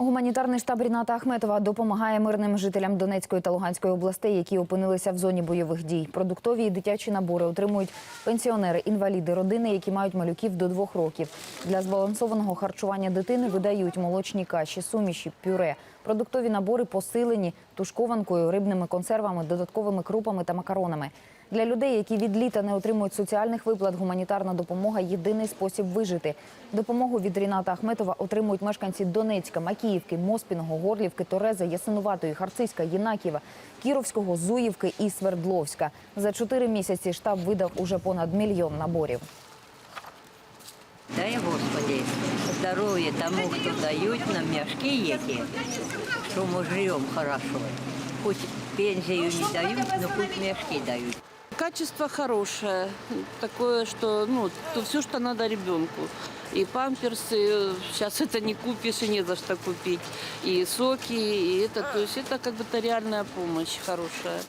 Гуманітарний штаб Ріната Ахметова допомагає мирним жителям Донецької та Луганської областей, які опинилися в зоні бойових дій. Продуктові і дитячі набори отримують пенсіонери, інваліди, родини, які мають малюків до двох років. Для збалансованого харчування дитини видають молочні каші, суміші, пюре. Продуктові набори посилені тушкованкою, рибними консервами, додатковими крупами та макаронами. Для людей, які від літа не отримують соціальних виплат, гуманітарна допомога єдиний спосіб вижити. Допомогу від Ріната Ахметова отримують мешканці Донецька, Макіївки, Моспіного, Горлівки, Торези, Ясинуватої, Харциська, Єнаківа, Кіровського, Зуївки і Свердловська. За чотири місяці штаб видав уже понад мільйон наборів. Дай, Господи, здоровья тому, кто дают нам мешки эти, что мы живем хорошо. Хоть пенсию не дают, но хоть мешки дают. Качество хорошее, такое, что, ну, то все, что надо ребенку. И памперсы, сейчас это не купишь и не за что купить. И соки, и это, то есть это как бы-то реальная помощь хорошая.